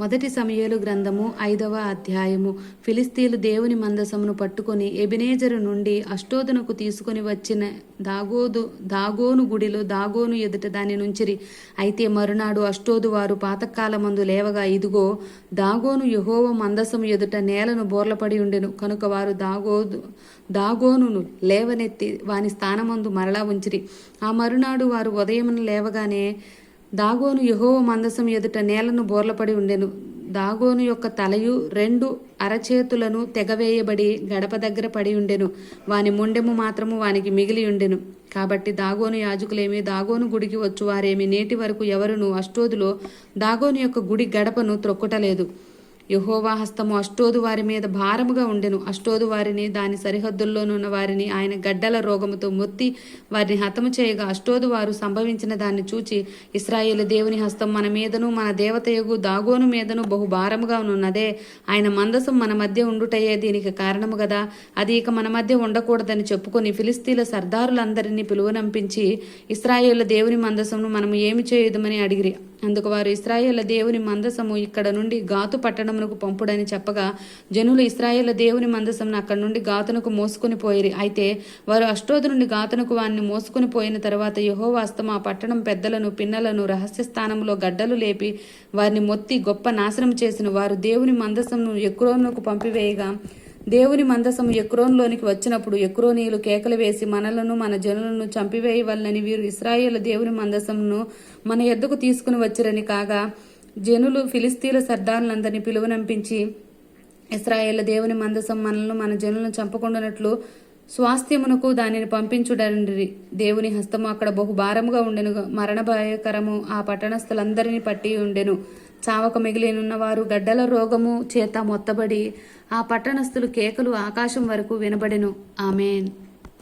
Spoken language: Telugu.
మొదటి సమయలు గ్రంథము ఐదవ అధ్యాయము. ఫిలిస్తీన్లు దేవుని మందసమును పట్టుకొని ఎబినేజరు నుండి అష్టోదనకు తీసుకొని వచ్చిన దాగోదు దాగోను గుడిలో దాగోను ఎదుట దాని నుంచిరి. అయితే మరునాడు అష్టోదు వారు పాతకాలమందు లేవగా ఇదిగో దాగోను యహోవ మందసము ఎదుట నేలను బోర్లపడి ఉండెను. కనుక వారు దాగోదు దాగోనును లేవనెత్తి వాని స్థానమందు మరలా ఉంచిరి. ఆ మరునాడు వారు ఉదయమును లేవగానే దాగోను యహోవ మందసం ఎదుట నేలను బోర్లపడి ఉండెను. దాగోను యొక్క తలయు రెండు అరచేతులను తెగవేయబడి గడప దగ్గర పడి ఉండెను. వాని ముండెము మాత్రము వానికి మిగిలి ఉండెను. కాబట్టి దాగోను యాజకులేమి దాగోను గుడికి వచ్చు వారేమి నేటి వరకు ఎవరును అష్టోదులో దాగోను యొక్క గుడి గడపను త్రొక్కుటలేదు. యహోవా హస్తము అష్టోదు వారి మీద భారముగా ఉండెను. అష్టోదు వారిని దాని సరిహద్దుల్లోనున్న వారిని ఆయన గడ్డల రోగముతో మొత్తి వారిని హతము చేయగా అష్టోదు వారు సంభవించిన దాన్ని చూచి ఇస్రాయేలు దేవుని హస్తం మన మీదను మన దేవతయగు దాగోను మీదను బహు భారముగా ఉన్నదే ఆయన మందసం మన మధ్య ఉండుటయే దీనికి కారణము కదా అది ఇక మన మధ్య ఉండకూడదని చెప్పుకొని ఫిలిస్తీన్ల సర్దారులందరినీ పిలువనంపించి ఇస్రాయేళ్ళ దేవుని మందసమును మనము ఏమి చేయదుమని అడిగిరి. అందుకు వారు ఇస్రాయేళ్ళ దేవుని మందసము ఇక్కడ నుండి గాతు పట్టణమునకు పంపుడని చెప్పగా జనులు ఇస్రాయేళ్ళ దేవుని మందసమును అక్కడ నుండి గాతునకు మోసుకొని పోయిరి. అయితే వారు అష్టోదు నుండి గాతునకు వారిని మోసుకొని పోయిన తర్వాత యహోవాస్తమ ఆ పట్టణం పెద్దలను పిన్నలను రహస్య స్థానంలో గడ్డలు లేపి వారిని మొత్తి గొప్ప నాశనం చేసిన వారు దేవుని మందసమును ఎక్రోనుకు పంపివేయగా దేవుని మందసము ఎక్రోన్లోనికి వచ్చినప్పుడు ఎక్రోనీయులు కేకలు వేసి మనలను మన జనులను చంపివేయవలనని వీరు ఇస్రాయేల్ దేవుని మందసమును మన ఎద్దకు తీసుకుని వచ్చిరని కాగా జనులు ఫిలిస్తీన్ల సర్దారులందరినీ పిలువనంపించి ఇస్రాయేల్ దేవుని మందసం మనలను మన జనులను చంపకుండానట్లు స్వాస్థ్యమునకు దానిని పంపించుడండి దేవుని హస్తము అక్కడ బహు భారముగా ఉండెను మరణ భయకరము ఆ పట్టణస్థులందరినీ పట్టి ఉండెను. చావక మిగిలినున్న వారు గడ్డల రోగము చేత మొత్తబడి ఆ పట్టణస్థులు కేకలు ఆకాశం వరకు వినబడెను. ఆమెన్.